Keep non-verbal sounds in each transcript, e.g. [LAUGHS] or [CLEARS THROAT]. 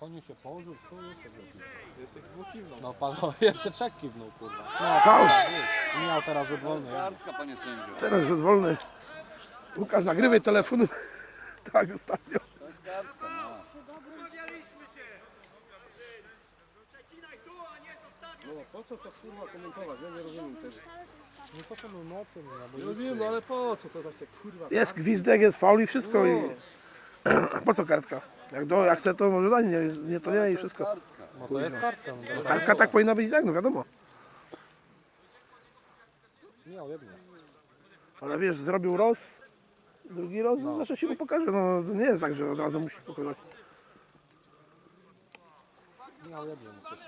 Koniu się położył, i sobie robił. Jeszcze dwóch kiwnął. No pan [LAUGHS] jeszcze trzech kiwnął, kurwa. No, Fausz. I miał teraz rzut wolny. Kartka, panie sędzio. Teraz rzut wolny. Łukasz, nagrywaj telefonem. [LAUGHS] Tak, ostatnio. To jest kartka, no. No po co to kurwa komentować? Ja nie rozumiem tego. No to są emocje, no, bo Nie rozumiem, no ale po co to zaś te kurwa... Jest gwizdek, jest faul i wszystko. I... [CLEARS THROAT] No. Po co kartka? Jak, do, jak chce to może dać, nie, nie to nie i wszystko. Kartka. No to jest kartka. No, to Kartka tak powinna być tak, no wiadomo. miał jedno. Ale wiesz, zrobił roz, drugi roz, no. zawsze się mu pokaże. No to nie jest tak, że od razu musi pokazać. Miał jedno, no coś.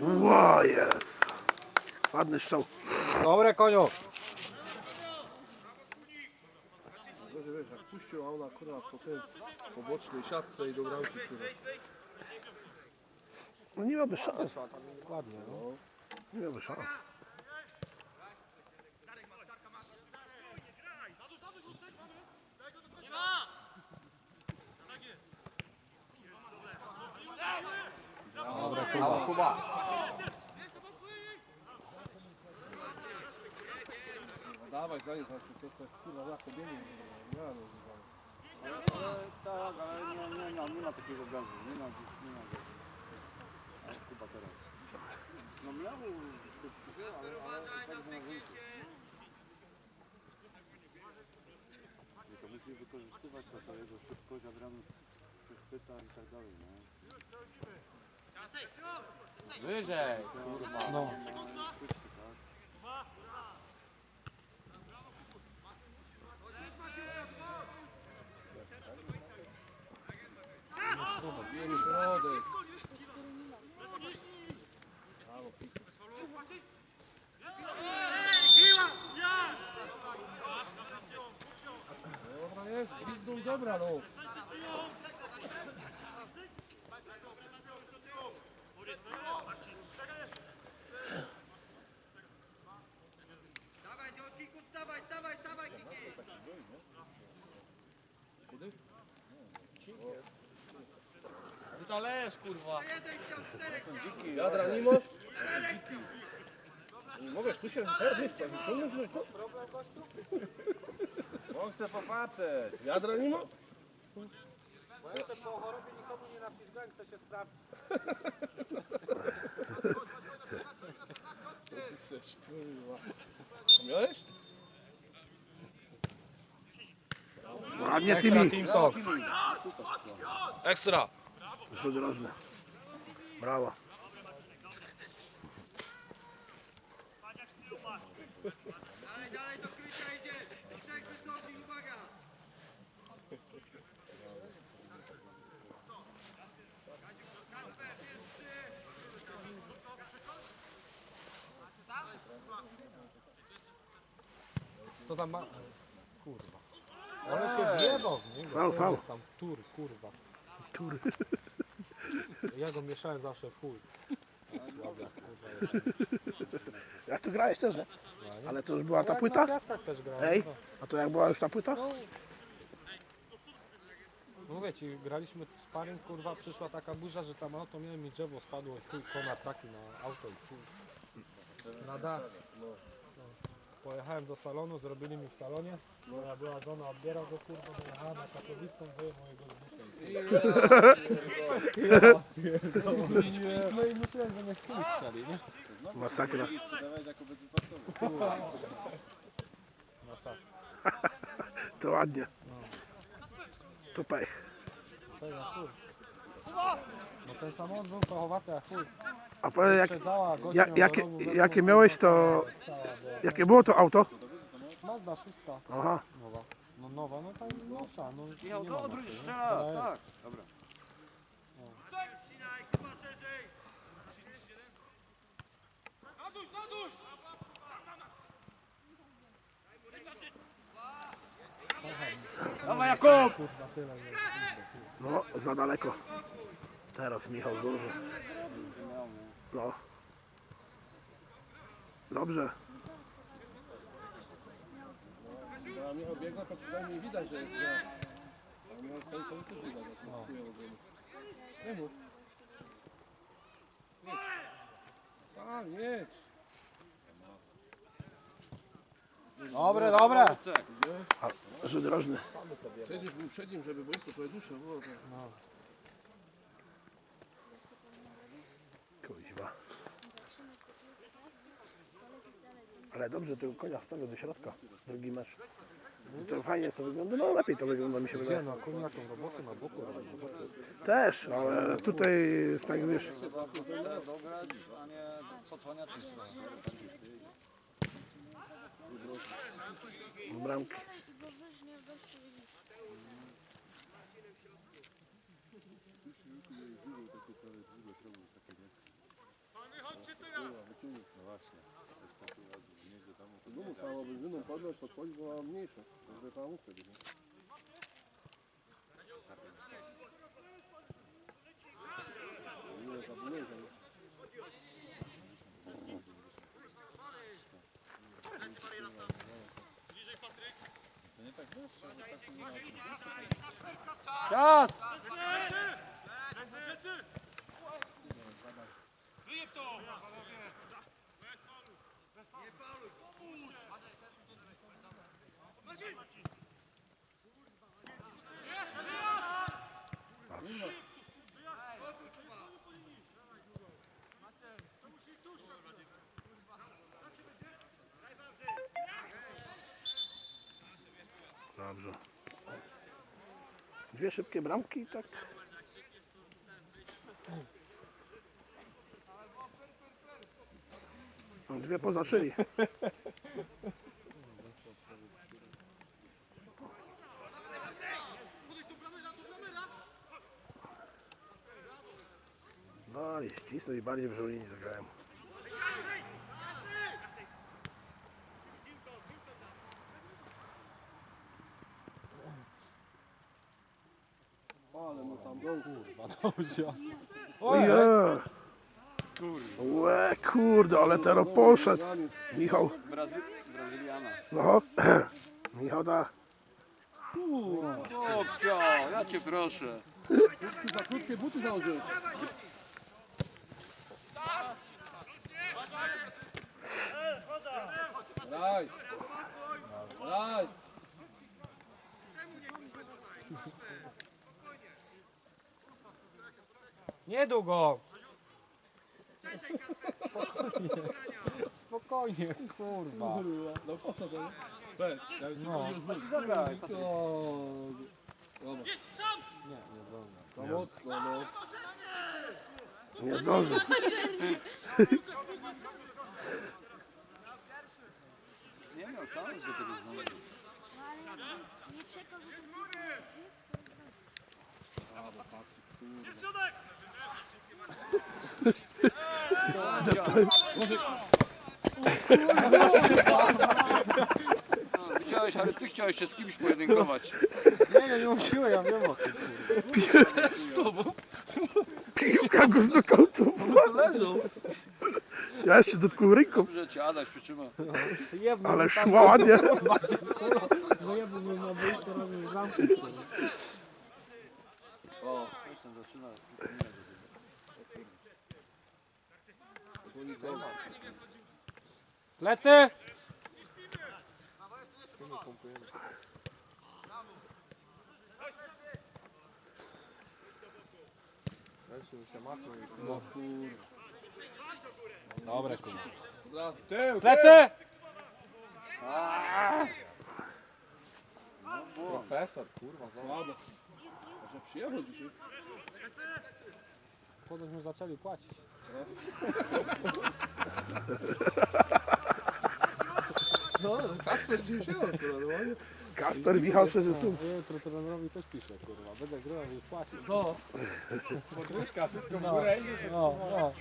Ło, jest. Ładny strzał. Dobre koniu! Wiesz, wiesz, jak puścił, a ona kurwa po tym pobocznej siatce i do bramki kurwa. No nie miałby szans. Ładnie, no. Nie miałby szans. Brawo, Kuba. Dawaj, zanim to, to, jest kurwa za kobienie. Ja no, Ale, ale tak, ale nie, nie, nie, nie ma takiego gazu. Nie ma, nie ma gazu. A Kuba teraz. No miał szybko, ale, ale tak na wyjście. To musi wykorzystywać to, to jego szybkość, Abramy przechwyta i tak dalej, nie? Wyżej, kurwa. No. Szybko, tak? środek. Dobra jest, gwizdą dobra no. Dawaj, Kiku, dawaj, dawaj, dawaj, Kiki! Lejesz, kurwa. Jadra Nimo? Nie mogę, tu się fermy ciągnąć no to. [LAUGHS] On chce popatrzeć. Jadra Nimo? Bo ja jeszcze po chorobie nikomu nie napisałem, chcę się sprawdzić. [LAUGHS] Ty jesteś kurwa. A Miałeś? Ładnie tymi. Ekstra. Rzut rożny. Brawo. Dalej, dalej, do krycia idzie! Trzech wysokich, uwaga! To tam ma... Kurwa. Ale się wjebał w niego. Fał, To fał. tam tur, kurwa. Tury. [LAUGHS] Ja go mieszałem zawsze w chuj. Kurwa. Jak to grałeś też, nie? Nie? Ale to już była ta Jak płyta? Piaskach też grałem. Ej, no. a to jak była już ta płyta? No. No Mówię ci, graliśmy sparring, kurwa, przyszła taka burza, że tam auto miałem i drzewo spadło i chuj, konar taki na auto i chuj. Na dach. No. Pojechałem do salonu, zrobili mi w salonie. Moja była żona, odbierał go kurwa, dojechała na katowicką, wyjechał mojego z butem. No i myślałem, że mnie chuj strzeli, nie? Masakra. To ładnie. To pech. No ten samochód był pechowaty, a chuj. A powiedz, jak, Przedała gościa ja, na jakie, jakie miałeś to... Jakie było to auto? Mazda szóstka. Aha. Nowa. No nowa, no to nowsza. No, Michał, nie to ma odwróć jeszcze raz, To tak. Dobra. Szerzej! Dawaj Jakub! Kurwa, tyle nie. No, za daleko. Teraz Michał zdążył. No. Dobrze. A Michał biega, to przynajmniej widać, że jest gra. A Michał stoi, to też widać, jak no. Nie mów. Jedź. Sam jedź. Dobre, dobre. Rzut rożny. Siedzisz był przed nim, żeby boisko trochę dłuższe było. To... Kuźwa. Ale dobrze tego konia wstawia do środka. Drugi mecz. To fajnie to wygląda, no lepiej to wygląda mi się wydaje. no, koń jaką robotę na boku. Też, ale tutaj jest tak wiesz, bramki. Go wyżnie w gościu widzisz. No musiało być wyną podnieść, podchodzić, bo mam mniejsze. To by tam wtedy. Nie, to nie Dobrze. Dwie szybkie bramki i tak. No, Dwie pozaczyli. [LAUGHS] No ale ścisnął i bardziej w żołnierz zagrałem. Ale no tam dół. Ojej! Łe, kurde, ale teraz poszedł. Michał, no. [CLEARS THROAT] Michał da. Chłopcio, ja cię proszę. Za krótkie buty założyłeś. Daj. Daj. Niedługo. Spokojnie, kurwa. No po co to? Bez. Ja No. Zagraj. To... Dobra. Nie, nie zdążę. Za mocno, no. Nie zdążył. [LAUGHS] Nie miał szans do tego znowu. No ale nie czekał, że to nie widziałeś, ale ty chciałeś się z kimś pojedynkować. Nie, nie, nie mam siły, ja wiem o tym. Piłka go znokautowała. Leżą. Ja jeszcze dotknął ręką, Dobrze cię Adaś przytrzyma. Jedno, ale szła ładnie. [LAUGHS] no na robił bramki. O, Coś tam zaczyna. to nic nie ma. Plecy! No kur... Dobre, kurwa. Plecy! Profesor, kurwa. Słabo. Może przyjechał dzisiaj? Potem mu zaczęli płacić. No, Kasper dzisiaj się akurat, no. Kasper, Michał, są. A jutro trenerowi też pisze, kurwa. Będę grał i płacił. No. Podwyżka, wszystko w górę. No, no.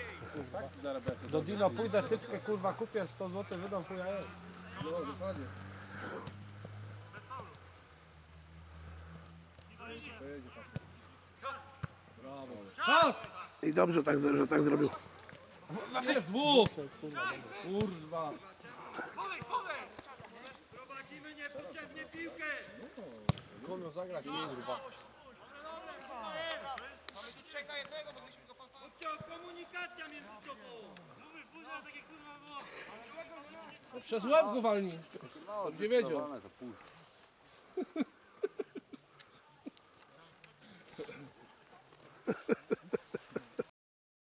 Zarabiacie. Do Dino pójdę, typkę, kurwa, kupię 100 zł, wydam chuja jest. No, dokładnie. Brawo. I dobrze, tak, że tak zrobił. Dwóch! Kurwa. Piłkę! Komią zagrać, kurwa. Mamy tu trzech na jednego, mogliśmy go pan... komunikacja między sobą! Mówię, fuzja, takie kurwa było. Przez łeb go walni. No, nie wiedział. to pół.